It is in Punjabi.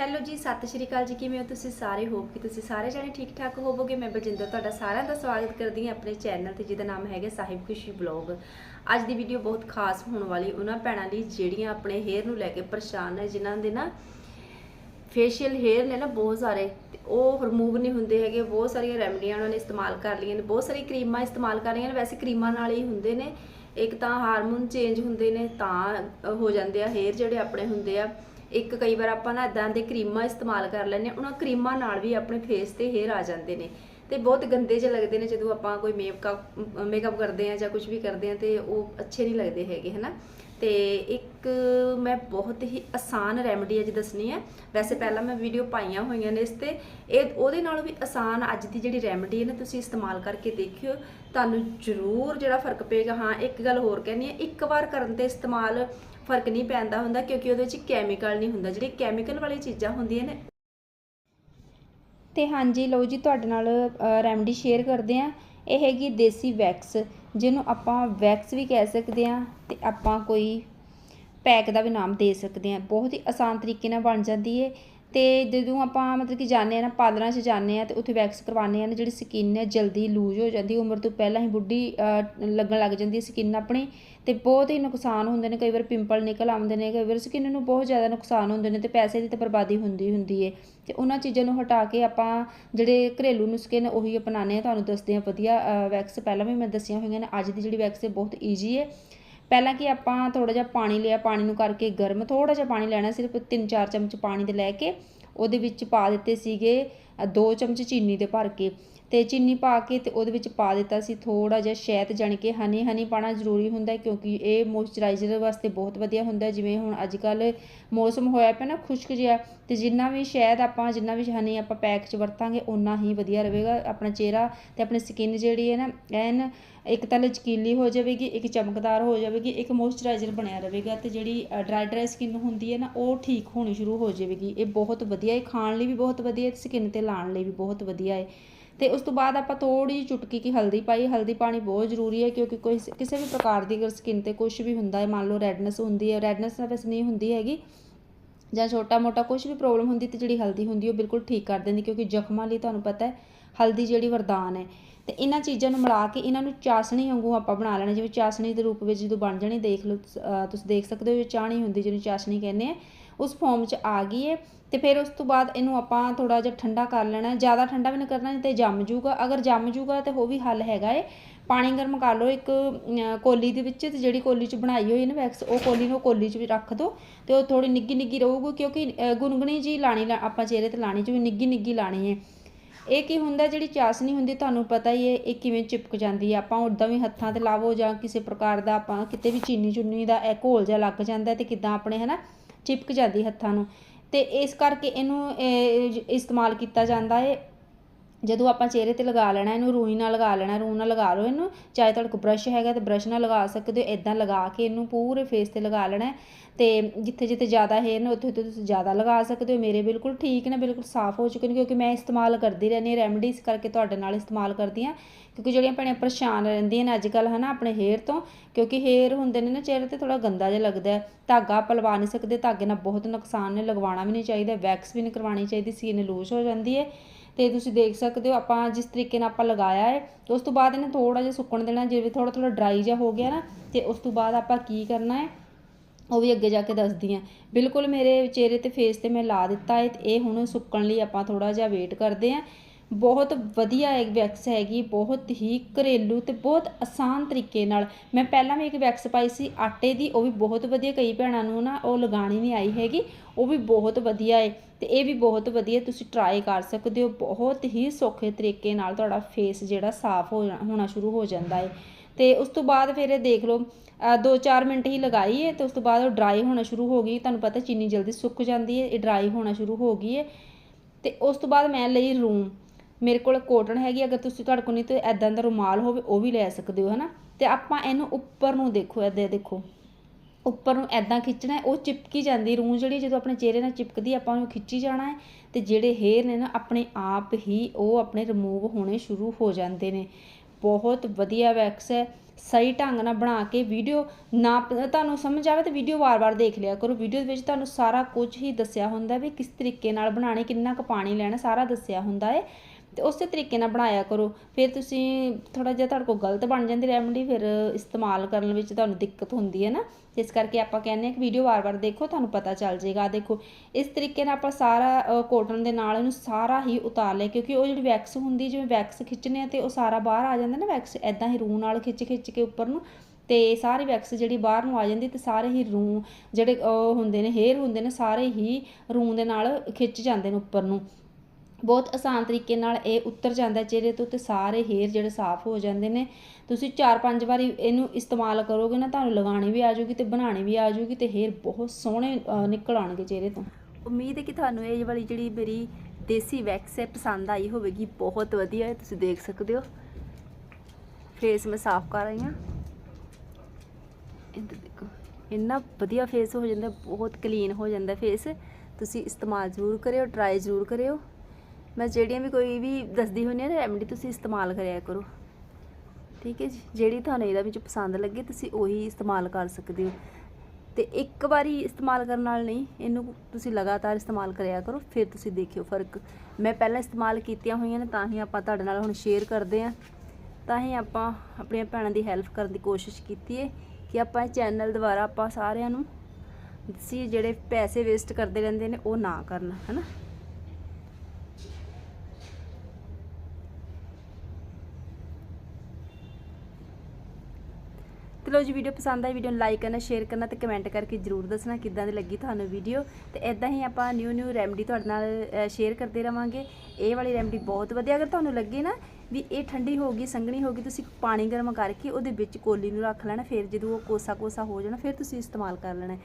ਹੈਲੋ ਜੀ, ਸਤਿ ਸ਼੍ਰੀ ਅਕਾਲ ਜੀ, ਕਿਵੇਂ ਹੋ ਤੁਸੀਂ ਸਾਰੇ? ਹੋਪ ਕਿ ਤੁਸੀਂ ਸਾਰੇ ਜਣੇ ਠੀਕ ਠਾਕ ਹੋਵੋਗੇ। ਮੈਂ ਬਲਜਿੰਦਰ ਤੁਹਾਡਾ ਸਾਰਿਆਂ ਦਾ ਸਵਾਗਤ ਕਰਦੀ ਹਾਂ ਆਪਣੇ ਚੈਨਲ ਤੇ, ਜਿਹਦਾ ਨਾਮ ਹੈਗਾ ਸਾਹਿਬ ਖੁਸ਼ੀ ਬਲੌਗ ਅੱਜ ਦੀ ਵੀਡੀਓ ਬਹੁਤ ਖਾਸ ਹੋਣ ਵਾਲੀ ਉਹਨਾਂ ਭੈਣਾਂ ਲਈ ਜਿਹੜੀਆਂ ਆਪਣੇ ਹੇਅਰ ਨੂੰ ਲੈ ਕੇ ਪਰੇਸ਼ਾਨ ਨੇ, ਜਿਨ੍ਹਾਂ ਦੇ ਨਾ ਫੇਸ਼ੀਅਲ ਹੇਅਰ ਨੇ ਨਾ ਬਹੁਤ ਸਾਰੇ ਉਹ ਰਿਮੂਵ ਨਹੀਂ ਹੁੰਦੇ ਹੈਗੇ। ਬਹੁਤ ਸਾਰੀਆਂ ਰੈਮਡੀਆਂ ਉਹਨਾਂ ਨੇ ਇਸਤੇਮਾਲ ਕਰ ਲਈਆਂ ਨੇ। ਬਹੁਤ ਸਾਰੀ ਕਰੀਮਾਂ ਇਸਤੇਮਾਲ ਕਰ ਲਈਆਂ ਨੇ। ਵੈਸੇ ਕਰੀਮਾਂ ਨਾਲ ਹੀ ਹੁੰਦੇ ਨੇ। ਇੱਕ ਤਾਂ ਹਾਰਮੋਨ ਚੇਂਜ ਹੁੰਦੇ ਨੇ, ਤਾਂ ਹੋ ਜਾਂਦੇ ਆ ਹੇਅਰ ਜਿਹੜੇ ਆਪਣੇ ਹੁੰਦੇ ਆ। ਇੱਕ ਕਈ ਵਾਰ ਆਪਾਂ ਨਾ ਇਦਾਂ ਦੇ ਕਰੀਮਾਂ ਇਸਤੇਮਾਲ ਕਰ ਲੈਂਦੇ ਹਾਂ, ਉਹਨਾਂ ਕਰੀਮਾਂ ਨਾਲ ਵੀ ਆਪਣੇ ਫੇਸ ਤੇ ਹੇਅਰ ਆ ਜਾਂਦੇ ਨੇ। ਤੇ ਬਹੁਤ ਗੰਦੇ ਜਿਹੇ ਲੱਗਦੇ ਨੇ ਜਦੋਂ ਆਪਾਂ ਕੋਈ ਮੇਕਅਪ ਮੇਕਅਪ ਕਰਦੇ ਆ ਜਾਂ ਕੁਝ ਵੀ ਕਰਦੇ ਆ ਤੇ ਉਹ ਅੱਛੇ ਨਹੀਂ ਲੱਗਦੇ ਹੈਗੇ, ਹਨਾ? ਤੇ ਇੱਕ ਮੈਂ ਬਹੁਤ ਹੀ ਆਸਾਨ ਰੈਮਡੀ ਅੱਜ ਦੱਸਣੀ ਹੈ। ਵੈਸੇ ਪਹਿਲਾਂ ਮੈਂ ਵੀਡੀਓ ਪਾਈਆਂ ਹੋਈਆਂ ਨੇ ਇਸ ਤੇ। ਇਹ, ਉਹਦੇ ਨਾਲੋਂ ਵੀ ਆਸਾਨ ਅੱਜ ਦੀ ਜਿਹੜੀ ਰੈਮਡੀ ਹੈ ਨਾ, ਤੁਸੀਂ ਇਸਤੇਮਾਲ ਕਰਕੇ ਦੇਖਿਓ। ਤੁਹਾਨੂੰ ਜ਼ਰੂਰ ਜਿਹੜਾ ਫ਼ਰਕ ਪਏਗਾ, ਹਾਂ, ਇੱਕ ਗੱਲ ਹੋਰ ਕਹਿਣੀ ਹੈ, ਇੱਕ ਵਾਰ ਕਰਨ ਤੇ ਇਸਤੇਮਾਲ ਫ਼ਰਕ ਨਹੀਂ ਪੈਂਦਾ ਹੁੰਦਾ ਕਿਉਂਕਿ ਉਹਦੇ ਵਿੱਚ ਕੈਮੀਕਲ ਨਹੀਂ ਹੁੰਦਾ। ਜਿਹੜੀ ਕੈਮੀਕਲ ਵਾਲੀ ਚੀਜ਼ਾਂ ਹੁੰਦੀਆਂ ਨੇ ਤੇ ਹਾਂਜੀ, ਲਓ ਜੀ, ਤੁਹਾਡੇ ਨਾਲ ਰੈਮਡੀ ਸ਼ੇਅਰ ਕਰਦੇ ਆ ਇਹ ਹੈਗੀ ਦੇਸੀ ਵੈਕਸ ਜਿਹਨੂੰ ਆਪਾਂ ਵੈਕਸ ਵੀ ਕਹਿ ਸਕਦੇ ਆ ਤੇ ਆਪਾਂ ਕੋਈ ਪੈਕ ਦਾ ਵੀ ਨਾਮ ਦੇ ਸਕਦੇ ਆ ਬਹੁਤ ਹੀ ਆਸਾਨ ਤਰੀਕੇ ਨਾਲ ਬਣ ਜਾਂਦੀ ਏ। ਤੇ ਜਦੋਂ ਆਪਾਂ ਮਤਲਬ ਕਿ ਜਾਂਦੇ ਆ ਨਾ ਪਾਰਲਰਾਂ 'ਚ ਜਾਂਦੇ ਆ ਤੇ ਉੱਥੇ ਵੈਕਸ ਕਰਵਾਉਂਦੇ ਆ ਨਾ ਜਿਹੜੀ ਸਕਿਨ ਹੈ ਜਲਦੀ ਲੂਜ਼ ਹੋ ਜਾਂਦੀ, ਉਮਰ ਤੋਂ ਪਹਿਲਾਂ ਹੀ ਬੁੱਢੀ ਲੱਗਣ ਲੱਗ ਜਾਂਦੀ ਹੈ ਸਕਿਨ ਆਪਣੀ ਤੇ ਬਹੁਤ ਹੀ ਨੁਕਸਾਨ ਹੁੰਦੇ ਨੇ, ਕਈ ਵਾਰ ਪਿੰਪਲ ਨਿਕਲ ਆਉਂਦੇ ਨੇ, ਕਈ ਵਾਰ ਸਕਿਨ ਨੂੰ ਬਹੁਤ ਜ਼ਿਆਦਾ ਨੁਕਸਾਨ ਹੁੰਦੇ ਨੇ ਤੇ ਪੈਸੇ ਦੀ ਤਾਂ ਬਰਬਾਦੀ ਹੁੰਦੀ ਹੁੰਦੀ ਏ ਤੇ ਉਹਨਾਂ ਚੀਜ਼ਾਂ ਨੂੰ ਹਟਾ ਕੇ ਆਪਾਂ ਜਿਹੜੇ ਘਰੇਲੂ ਨੁਸਖੇ ਨੇ ਉਹੀ ਅਪਣਾਉਂਦੇ ਆ ਤੁਹਾਨੂੰ ਦੱਸਦੇ ਆ ਵਧੀਆ ਵੈਕਸ ਪਹਿਲਾਂ ਵੀ ਮੈਂ ਦੱਸੀਆਂ ਹੋਈਆਂ ਨੇ, ਅੱਜ ਦੀ ਜਿਹੜੀ ਵੈਕਸ ਹੈ ਬਹੁਤ ਈਜ਼ੀ ਹੈ। ਪਹਿਲਾਂ ਕਿ ਆਪਾਂ ਥੋੜਾ ਜਿਹਾ ਪਾਣੀ ਲਿਆ, ਪਾਣੀ ਨੂੰ ਕਰਕੇ ਗਰਮ ਥੋੜਾ ਜਿਹਾ ਪਾਣੀ ਲੈਣਾ, ਸਿਰਫ 3-4 ਚਮਚ ਪਾਣੀ ਦੇ ਲੈ ਕੇ ਉਹਦੇ ਵਿੱਚ ਪਾ ਦਿੱਤੇ ਸੀਗੇ 2 ਚਮਚ ਚੀਨੀ ਦੇ ਭਰ ਕੇ। ਤੇ ਚੀਨੀ ਪਾ ਕੇ ਤੇ ਉਹਦੇ ਵਿੱਚ ਪਾ ਦਿੱਤਾ ਸੀ ਥੋੜਾ ਜਿਹਾ ਸ਼ਹਿਦ, ਜਾਣੀ ਕਿ ਹਨੀ ਹਨੀ ਪਾਣਾ ਜ਼ਰੂਰੀ ਹੁੰਦਾ ਕਿਉਂਕਿ ਇਹ ਮੋਇਸਚਰਾਈਜ਼ਰ ਵਾਸਤੇ ਬਹੁਤ ਵਧੀਆ ਹੁੰਦਾ ਜਿਵੇਂ ਹੁਣ ਅੱਜ ਕੱਲ ਮੌਸਮ ਹੋਇਆ ਪਿਆ ਨਾ ਖੁਸ਼ਕ ਜਿਹਾ, ਤੇ ਜਿੰਨਾ ਵੀ ਸ਼ਹਿਦ ਆਪਾਂ, ਜਿੰਨਾ ਵੀ ਹਨੀ ਆਪਾਂ ਪੈਕ 'ਚ ਵਰਤਾਂਗੇ ਉਨਾ ਹੀ ਵਧੀਆ ਰਹੇਗਾ। ਆਪਣਾ ਚਿਹਰਾ ਤੇ ਆਪਣੀ ਸਕਿਨ ਜਿਹੜੀ ਹੈ ਨਾ, ਐਨ ਇੱਕ ਤਾਂ ਲਚਕੀਲੀ ਹੋ ਜਾਵੇਗੀ, ਇੱਕ ਚਮਕਦਾਰ ਹੋ ਜਾਵੇਗੀ, ਇੱਕ ਮੋਇਸਚਰਾਈਜ਼ਰ ਬਣਿਆ ਰਹੇਗਾ ਤੇ ਜਿਹੜੀ ਡਰਾਈ ਡਰਾਈ ਸਕਿਨ ਹੁੰਦੀ ਹੈ ਨਾ, ਉਹ ਠੀਕ ਹੋਣੀ ਸ਼ੁਰੂ ਹੋ ਜਾਵੇਗੀ। ਇਹ ਬਹੁਤ ਵਧੀਆ ਹੈ, ਖਾਣ ਲਈ ਵੀ ਬਹੁਤ ਵਧੀਆ ਹੈ ਸਕਿਨ ਤੇ ਲਾਉਣ ਲਈ ਵੀ ਬਹੁਤ ਵਧੀਆ ਹੈ। ਤੇ ਉਸ ਤੋਂ ਬਾਅਦ ਆਪਾਂ ਥੋੜੀ ਜਿਹੀ ਚੁਟਕੀ ਕੀ ਹਲਦੀ ਪਾਈ। ਹਲਦੀ ਪਾਣੀ ਬਹੁਤ ਜ਼ਰੂਰੀ ਹੈ ਕਿਉਂਕਿ ਕੋਈ ਕਿਸੇ ਵੀ ਪ੍ਰਕਾਰ ਦੀ ਅਗਰ ਸਕਿਨ ਤੇ ਕੁਝ ਵੀ ਹੁੰਦਾ ਹੈ, ਮੰਨ ਲਓ ਰੈਡਨੈਸ ਹੁੰਦੀ ਹੈ ਰੈਡਨੈਸ ਤਾਂ ਵੈਸੇ ਨਹੀਂ ਹੁੰਦੀ ਹੈਗੀ ਜਾਂ ਛੋਟਾ ਮੋਟਾ ਕੁਝ ਵੀ ਪ੍ਰੋਬਲਮ ਹੁੰਦੀ ਤੇ ਜਿਹੜੀ ਹਲਦੀ ਹੁੰਦੀ ਉਹ ਬਿਲਕੁਲ ਠੀਕ ਕਰ ਦਿੰਦੀ ਕਿਉਂਕਿ ਜ਼ਖਮਾਂ ਲਈ ਤੁਹਾਨੂੰ ਪਤਾ ਹੈ, ਹਲਦੀ ਜਿਹੜੀ ਵਰਦਾਨ ਹੈ। ਤੇ ਇਹਨਾਂ ਚੀਜ਼ਾਂ ਨੂੰ ਮਿਲਾ ਕੇ ਇਹਨਾਂ ਨੂੰ ਚਾਸ਼ਣੀ ਵਾਂਗੂ ਆਪਾਂ ਬਣਾ ਲੈਣਾ, ਜਿਵੇਂ ਚਾਸ਼ਣੀ ਦੇ ਰੂਪ ਵਿੱਚ ਜਦੋਂ ਬਣ ਜਾਣੀ, ਦੇਖ ਲਓ, ਤੁਸੀਂ ਦੇਖ ਸਕਦੇ ਹੋ ਇਹ ਚਾਹਣੀ ਹੁੰਦੀ ਜਿਹਨੂੰ ਚਾਸ਼ਣੀ ਕਹਿੰਦੇ ਆ। ਉਸ ਫਾਰਮ 'ਚ ਆ ਗਈ ਹੈ ਤੇ ਫਿਰ ਉਸ ਤੋਂ ਬਾਅਦ ਇਹਨੂੰ ਆਪਾਂ ਥੋੜਾ ਜਿਹਾ ਠੰਡਾ ਕਰ ਲੈਣਾ। ਜ਼ਿਆਦਾ ਠੰਡਾ ਵੀ ਨਹੀਂ ਕਰਨਾ ਨਹੀਂ ਤੇ ਜੰਮ ਜੂਗਾ। ਅਗਰ ਜੰਮ ਜੂਗਾ ਤੇ ਉਹ ਵੀ ਹੱਲ ਹੈਗਾ ਏ। ਪਾਣੀ ਗਰਮ ਕਰ ਲਓ ਇੱਕ ਕੋਲੀ ਦੇ ਵਿੱਚ ਤੇ ਜਿਹੜੀ ਕੋਲੀ 'ਚ ਬਣਾਈ ਹੋਈ ਹੈ ਨਾ ਵੈਕਸ ਉਹ ਕੋਲੀ ਨੂੰ ਕੋਲੀ 'ਚ ਵੀ ਰੱਖ ਦਿਓ ਤੇ ਉਹ ਥੋੜੀ ਨਿੱਗੀ ਨਿੱਗੀ ਰਹੂਗੀ ਕਿਉਂਕਿ ਅ, ਗੁਨਗੁਣੀ ਜੀ ਲਾਣੀ ਲਾ- ਆਪਾਂ ਚਿਹਰੇ ਤੇ ਲਾਣੀ ਜਿਵੇਂ ਨਿੱਗੀ ਨਿੱਗੀ ਲਾਣੀ ਹੈ ਇਹ ਕੀ ਹੁੰਦਾ ਜਿਹੜੀ ਚਾਸ਼ਨੀ ਹੁੰਦੀ ਤੁਹਾਨੂੰ ਪਤਾ ਹੀ ਹੈ ਇਹ ਕਿਵੇਂ ਚਿਪਕ ਜਾਂਦੀ ਹੈ ਆਪਾਂ ਉਦਾਂ ਵੀ ਹੱਥਾਂ ਤੇ ਲਾਵੋ ਜਾਂ ਕਿਸੇ ਪ੍ਰਕਾਰ ਦਾ ਆਪਾਂ ਕਿਤੇ ਵੀ ਚੀਨੀ ਚੁੰਨੀ ਦਾ ਇਹ ਘੋਲ ਜਿਹਾ ਲੱਗ ਜਾਂਦਾ ਤੇ ਕਿਦਾਂ ਆਪਣੇ ਹਨਾ? ਚਿਪਕ ਜਾਂਦੀ ਹੱਥਾਂ ਨੂੰ। ਅਤੇ ਇਸ ਕਰਕੇ ਇਹਨੂੰ ਇਸਤੇਮਾਲ ਕੀਤਾ ਜਾਂਦਾ ਹੈ। ਜਦੋਂ ਆਪਾਂ ਚਿਹਰੇ ਤੇ ਲਗਾ ਲੈਣਾ, ਇਹਨੂੰ ਰੂਈ ਨਾਲ ਲਗਾ ਲੈਣਾ ਰੂਈ ਨਾਲ ਲਗਾ ਲਓ ਇਹਨੂੰ, ਚਾਹੇ ਤੁਹਾਡੇ ਕੋਲ ਬ੍ਰਸ਼ ਹੈਗਾ ਤੇ ਬ੍ਰਸ਼ ਨਾਲ ਲਗਾ ਸਕਦੇ ਹੋ ਇਦਾਂ ਲਗਾ ਕੇ ਇਹਨੂੰ ਪੂਰੇ ਫੇਸ ਤੇ ਲਗਾ ਲੈਣਾ ਹੈ। ਤੇ ਜਿੱਥੇ ਜਿੱਥੇ ਜ਼ਿਆਦਾ ਹੇਅਰ ਨੇ, ਉੱਥੇ ਉੱਥੇ ਤੁਸੀਂ ਜ਼ਿਆਦਾ ਲਗਾ ਸਕਦੇ ਹੋ। ਮੇਰੇ ਬਿਲਕੁਲ ਠੀਕ ਨੇ, ਬਿਲਕੁਲ ਸਾਫ਼ ਹੋ ਚੁੱਕੇ ਨੇ, ਕਿਉਂਕਿ ਮੈਂ ਇਸਤੇਮਾਲ ਕਰਦੀ ਰਹਿੰਦੀ ਹਾਂ ਰੈਮਡੀ ਕਰਕੇ ਤੁਹਾਡੇ ਨਾਲ ਇਸਤੇਮਾਲ ਕਰਦੀ ਹਾਂ। ਕਿਉਂਕਿ ਜਿਹੜੀਆਂ ਭੈਣਾਂ ਪਰੇਸ਼ਾਨ ਰਹਿੰਦੀਆਂ ਨੇ ਅੱਜ ਕੱਲ ਹਨਾ, ਆਪਣੇ ਹੇਅਰ ਤੋਂ, ਕਿਉਂਕਿ ਹੇਅਰ ਹੁੰਦੇ ਨੇ ਨਾ, ਚਿਹਰੇ ਤੇ ਥੋੜਾ ਗੰਦਾ ਜਿਹਾ ਲੱਗਦਾ ਹੈ। ਧਾਗਾ ਆਪਾਂ ਲਵਾ ਨਹੀਂ ਸਕਦੇ, ਧਾਗੇ ਨਾਲ ਬਹੁਤ ਨੁਕਸਾਨ ਨੇ, ਲਗਵਾਉਣਾ ਵੀ ਨਹੀਂ ਚਾਹੀਦਾ ਵੈਕਸ ਵੀ ਨਹੀਂ ਕਰਵਾਉਣੀ ਚਾਹੀਦੀ ਸਕਿਨ ਲੂਜ਼ ਹੋ ਜਾਂਦੀ ਹੈ। ਤੇ ਤੁਸੀਂ ਦੇਖ ਸਕਦੇ ਹੋ ਆਪਾਂ ਜਿਸ ਤਰੀਕੇ ਨਾਲ ਆਪਾਂ ਲਗਾਇਆ ਹੈ, ਤੇ ਉਸ ਤੋਂ ਬਾਅਦ ਇਹਨੂੰ ਥੋੜਾ ਜਿਹਾ ਸੁੱਕਣ ਦੇਣਾ, ਜਿਵੇਂ ਥੋੜਾ ਥੋੜਾ ਡਰਾਈ ਜਿਹਾ ਹੋ ਗਿਆ ਨਾ, ਤੇ ਉਸ ਤੋਂ ਬਾਅਦ ਆਪਾਂ ਕੀ ਕਰਨਾ ਹੈ, ਉਹ ਵੀ ਅੱਗੇ ਜਾ ਕੇ ਦੱਸਦੀ ਆ ਬਿਲਕੁਲ ਮੇਰੇ ਚਿਹਰੇ ਤੇ ਫੇਸ ਤੇ ਮੈਂ ਲਾ ਦਿੱਤਾ ਹੈ, ਤੇ ਇਹ ਹੁਣ ਸੁੱਕਣ ਲਈ ਆਪਾਂ ਥੋੜਾ ਜਿਹਾ ਵੇਟ ਕਰਦੇ ਆ ਬਹੁਤ ਵਧੀਆ ਇੱਕ ਵੈਕਸ ਹੈਗੀ, ਬਹੁਤ ਹੀ ਘਰੇਲੂ ਤੇ ਬਹੁਤ ਆਸਾਨ ਤਰੀਕੇ ਨਾਲ। ਮੈਂ ਪਹਿਲਾਂ ਵੀ ਇੱਕ ਵੈਕਸ ਪਾਈ ਸੀ, ਆਟੇ ਦੀ, ਉਹ ਵੀ ਬਹੁਤ ਵਧੀਆ, ਕਈ ਭੈਣਾਂ ਨੂੰ ਨਾ ਉਹ ਲਗਾਣੀ ਨਹੀਂ ਆਈ ਹੈਗੀ, ਉਹ ਵੀ ਬਹੁਤ ਵਧੀਆ ਹੈ ਤੇ ਇਹ ਵੀ ਬਹੁਤ ਵਧੀਆ, ਤੁਸੀਂ ਟਰਾਈ ਕਰ ਸਕਦੇ ਹੋ, ਬਹੁਤ ਹੀ ਸੌਖੇ ਤਰੀਕੇ ਨਾਲ ਤੁਹਾਡਾ ਫੇਸ ਜਿਹੜਾ ਸਾਫ਼ ਹੋ ਜਾ- ਹੋਣਾ ਸ਼ੁਰੂ ਹੋ ਜਾਂਦਾ ਹੈ ਤੇ ਉਸ ਤੋਂ ਬਾਅਦ ਫਿਰ ਇਹ ਦੇਖ ਲਓ 2-4 ਮਿੰਟ ਹੀ ਲਗਾਈ ਹੈ ਤੇ ਉਸ ਤੋਂ ਬਾਅਦ ਉਹ ਡਰਾਈ ਹੋਣਾ ਸ਼ੁਰੂ ਹੋ ਗਈ। ਤੁਹਾਨੂੰ ਪਤਾ ਚੀਨੀ ਜਲਦੀ ਸੁੱਕ ਜਾਂਦੀ ਹੈ ਇਹ ਡਰਾਈ ਹੋਣਾ ਸ਼ੁਰੂ ਹੋ ਗਈ ਹੈ ਤੇ ਉਸ ਤੋਂ ਬਾਅਦ ਮੈਂ ਲਈ ਰੂਮ ਮੇਰੇ ਕੋਲ ਕੋਟਨ ਹੈਗੀ, ਅਗਰ ਤੁਸੀਂ ਤੁਹਾਡੇ ਕੋਲ ਨਹੀਂ ਤੇ ਐਦਾਂ ਦਾ ਰੁਮਾਲ ਹੋਵੇ, ਉਹ ਵੀ ਲੈ ਸਕਦੇ ਹੋ, ਹਨਾ? ਤੇ ਆਪਾਂ ਇਹਨੂੰ ਉੱਪਰ ਨੂੰ ਦੇਖੋ ਐਦਾਂ ਦੇਖੋ। ਉੱਪਰ ਨੂੰ ਐਦਾਂ ਖਿੱਚਣਾ ਉਹ ਚਿਪਕੀ ਜਾਂਦੀ, ਰੂੰ ਜਿਹੜੀ ਜਦੋਂ ਆਪਣੇ ਚਿਹਰੇ ਨਾਲ ਚਿਪਕਦੀ, ਆਪਾਂ ਉਹਨੂੰ ਖਿੱਚੀ ਜਾਣਾ ਹੈ, ਤੇ ਜਿਹੜੇ ਹੇਅਰ ਨੇ ਨਾ, ਆਪਣੇ ਆਪ ਹੀ ਉਹ ਆਪਣੇ ਰਿਮੂਵ ਹੋਣੇ ਸ਼ੁਰੂ ਹੋ ਜਾਂਦੇ ਨੇ। ਬਹੁਤ ਵਧੀਆ ਵੈਕਸ ਹੈ, ਸਹੀ ਢੰਗ ਨਾਲ ਬਣਾ ਕੇ ਵੀਡੀਓ ਨਾ, ਤੁਹਾਨੂੰ ਸਮਝ ਆਵੇ ਤਾਂ ਵੀਡੀਓ ਵਾਰ-ਵਾਰ ਦੇਖ ਲਿਆ ਕਰੋ। ਵੀਡੀਓ ਦੇ ਵਿੱਚ ਤੁਹਾਨੂੰ ਸਾਰਾ ਕੁਝ ਹੀ ਦੱਸਿਆ ਹੁੰਦਾ ਵੀ ਕਿਸ ਤਰੀਕੇ ਨਾਲ ਬਣਾਣੀ ਕਿੰਨਾ ਕੁ ਪਾਣੀ ਲੈਣਾ ਸਾਰਾ ਦੱਸਿਆ ਹੁੰਦਾ ਹੈ। ਤੇ ਉਸੇ ਤਰੀਕੇ ਨਾਲ ਬਣਾਇਆ ਕਰੋ। ਫਿਰ ਤੁਸੀਂ ਥੋੜਾ ਜਿਹਾ ਤੁਹਾਡੇ ਕੋਲ ਗਲਤ ਬਣ ਜਾਂਦੀ ਰੈਮਡੀ, ਫਿਰ ਇਸਤੇਮਾਲ ਕਰਨ ਵਿੱਚ ਤੁਹਾਨੂੰ ਦਿੱਕਤ ਹੁੰਦੀ ਹੈ ਨਾ। ਇਸ ਕਰਕੇ ਆਪਾਂ ਕਹਿੰਦੇ ਹਾਂ ਕਿ ਵੀਡੀਓ ਵਾਰ-ਵਾਰ ਦੇਖੋ, ਤੁਹਾਨੂੰ ਪਤਾ ਚੱਲ ਜਾਏਗਾ। ਦੇਖੋ, ਇਸ ਤਰੀਕੇ ਨਾਲ ਆਪਾਂ ਸਾਰਾ ਕੋਟਨ ਦੇ ਨਾਲ ਇਹਨੂੰ ਸਾਰਾ ਹੀ ਉਤਾਰ ਲਿਆ, ਕਿਉਂਕਿ ਉਹ ਜਿਹੜੀ ਵੈਕਸ ਹੁੰਦੀ, ਜਿਵੇਂ ਵੈਕਸ ਖਿੱਚਨੇ ਆ ਤੇ ਉਹ ਸਾਰਾ ਬਾਹਰ ਆ ਜਾਂਦਾ ਨਾ ਵੈਕਸ ਐਦਾਂ ਹੀ ਰੂ ਨਾਲ ਖਿੱਚ ਖਿੱਚ ਕੇ ਉੱਪਰ ਨੂੰ, ਤੇ ਸਾਰੀ ਵੈਕਸ ਜਿਹੜੀ ਬਾਹਰ ਨੂੰ ਆ ਜਾਂਦੀ ਤੇ ਸਾਰੇ ਹੀ ਰੂ ਜਿਹੜੇ ਉਹ ਹੁੰਦੇ ਨੇ, ਹੇਅਰ ਹੁੰਦੇ ਨੇ, ਸਾਰੇ ਹੀ ਰੂ ਦੇ ਨਾਲ ਖਿੱਚ ਜਾਂਦੇ ਨੇ ਉੱਪਰ ਨੂੰ। ਬਹੁਤ ਆਸਾਨ ਤਰੀਕੇ ਨਾਲ ਇਹ ਉਤਰ ਜਾਂਦਾ ਚਿਹਰੇ ਤੋਂ ਤੇ ਸਾਰੇ ਹੇਅਰ ਜਿਹੜੇ ਸਾਫ਼ ਹੋ ਜਾਂਦੇ ਨੇ। ਤੁਸੀਂ 4-5 ਵਾਰੀ ਇਹਨੂੰ ਇਸਤੇਮਾਲ ਕਰੋਗੇ ਨਾ, ਤੁਹਾਨੂੰ ਲਗਾਉਣੀ ਵੀ ਆ ਜਾਊਗੀ ਤੇ ਬਣਾਉਣੀ ਵੀ ਆ ਜਾਊਗੀ ਤੇ ਹੇਅਰ ਬਹੁਤ ਸੋਹਣੇ ਨਿਕਲ ਆਉਣਗੇ ਚਿਹਰੇ ਤੋਂ। ਉਮੀਦ ਹੈ ਕਿ ਤੁਹਾਨੂੰ ਇਹ ਵਾਲੀ ਜਿਹੜੀ ਮੇਰੀ ਦੇਸੀ ਵੈਕਸ ਹੈ ਪਸੰਦ ਆਈ ਹੋਵੇਗੀ, ਬਹੁਤ ਵਧੀਆ ਹੈ, ਤੁਸੀਂ ਦੇਖ ਸਕਦੇ ਹੋ। ਫੇਸ ਮੈਂ ਸਾਫ਼ ਕਰ ਰਹੀ ਹਾਂ। ਇੱਧਰ ਦੇਖੋ, ਇੰਨਾ ਵਧੀਆ ਫੇਸ ਹੋ ਜਾਂਦਾ, ਬਹੁਤ ਕਲੀਨ ਹੋ ਜਾਂਦਾ ਫੇਸ ਤੁਸੀਂ ਇਸਤੇਮਾਲ ਜ਼ਰੂਰ ਕਰਿਓ ਟਰਾਈ ਜ਼ਰੂਰ ਕਰਿਓ। ਮੈਂ ਜਿਹੜੀਆਂ ਵੀ ਕੋਈ ਵੀ ਦੱਸਦੀ ਹੁੰਦੀ ਹਾਂ ਨਾ ਰੈਮਡੀ ਤੁਸੀਂ ਇਸਤੇਮਾਲ ਕਰਿਆ ਕਰੋ। ਠੀਕ ਹੈ ਜੀ? ਜਿਹੜੀ ਤੁਹਾਨੂੰ ਇਹਦਾ ਵਿੱਚ ਪਸੰਦ ਲੱਗੇ, ਤੁਸੀਂ ਉਹੀ ਇਸਤੇਮਾਲ ਕਰ ਸਕਦੇ ਹੋ। ਤੇ ਇੱਕ ਵਾਰੀ ਇਸਤੇਮਾਲ ਕਰਨ ਨਾਲ ਨਹੀਂ, ਇਹਨੂੰ ਤੁਸੀਂ ਲਗਾਤਾਰ ਇਸਤੇਮਾਲ ਕਰਿਆ ਕਰੋ, ਫਿਰ ਤੁਸੀਂ ਦੇਖਿਓ ਫ਼ਰਕ। ਮੈਂ ਪਹਿਲਾਂ ਇਸਤੇਮਾਲ ਕੀਤੀਆਂ ਹੋਈਆਂ ਨੇ, ਤਾਂ ਹੀ ਆਪਾਂ ਤੁਹਾਡੇ ਨਾਲ ਹੁਣ ਸ਼ੇਅਰ ਕਰਦੇ ਆਂ ਤਾਂ ਹੀ ਆਪਾਂ ਆਪਣੀਆਂ ਭੈਣਾਂ ਦੀ ਹੈਲਪ ਕਰਨ ਦੀ ਕੋਸ਼ਿਸ਼ ਕੀਤੀ ਹੈ ਕਿ ਆਪਾਂ ਇਹ ਚੈਨਲ ਦੁਆਰਾ ਆਪਾਂ ਸਾਰਿਆਂ ਨੂੰ ਸੀ ਜਿਹੜੇ ਪੈਸੇ ਵੇਸਟ ਕਰਦੇ ਰਹਿੰਦੇ ਨੇ, ਉਹ ਨਾ ਕਰਨ, ਹਨਾ? ਤੇ ਲੋ ਜੀ ਵੀਡੀਓ ਪਸੰਦ ਆਈ ਵੀਡੀਓ ਨੂੰ ਲਾਈਕ ਕਰਨਾ ਸ਼ੇਅਰ ਕਰਨਾ ਤੇ ਕਮੈਂਟ ਕਰਕੇ ਜਰੂਰ ਦੱਸਣਾ ਕਿੱਦਾਂ ਦੀ ਲੱਗੀ ਤੁਹਾਨੂੰ ਵੀਡੀਓ ਤੇ ਇਦਾਂ ਹੀ ਆਪਾਂ ਨਿਊ ਨਿਊ ਰੈਮਡੀ ਤੁਹਾਡੇ ਨਾਲ ਸ਼ੇਅਰ ਕਰਦੇ ਰਵਾਂਗੇ। ਇਹ ਵਾਲੀ ਰੈਮਡੀ ਬਹੁਤ ਵਧੀਆ, ਅਗਰ ਤੁਹਾਨੂੰ ਲੱਗੇ ਨਾ ਵੀ ਇਹ ਠੰਡੀ ਹੋ ਗਈ, ਸੰਘਣੀ ਹੋ ਗਈ, ਤੁਸੀਂ ਪਾਣੀ ਗਰਮ ਕਰਕੇ ਉਹਦੇ ਵਿੱਚ ਕੋਲੀ ਨੂੰ ਰੱਖ ਲੈਣਾ, ਫਿਰ ਜਦੋਂ ਉਹ ਕੋਸਾ ਕੋਸਾ ਹੋ ਜਾਣਾ, ਫਿਰ ਤੁਸੀਂ ਇਸਤੇਮਾਲ ਕਰ ਲੈਣਾ।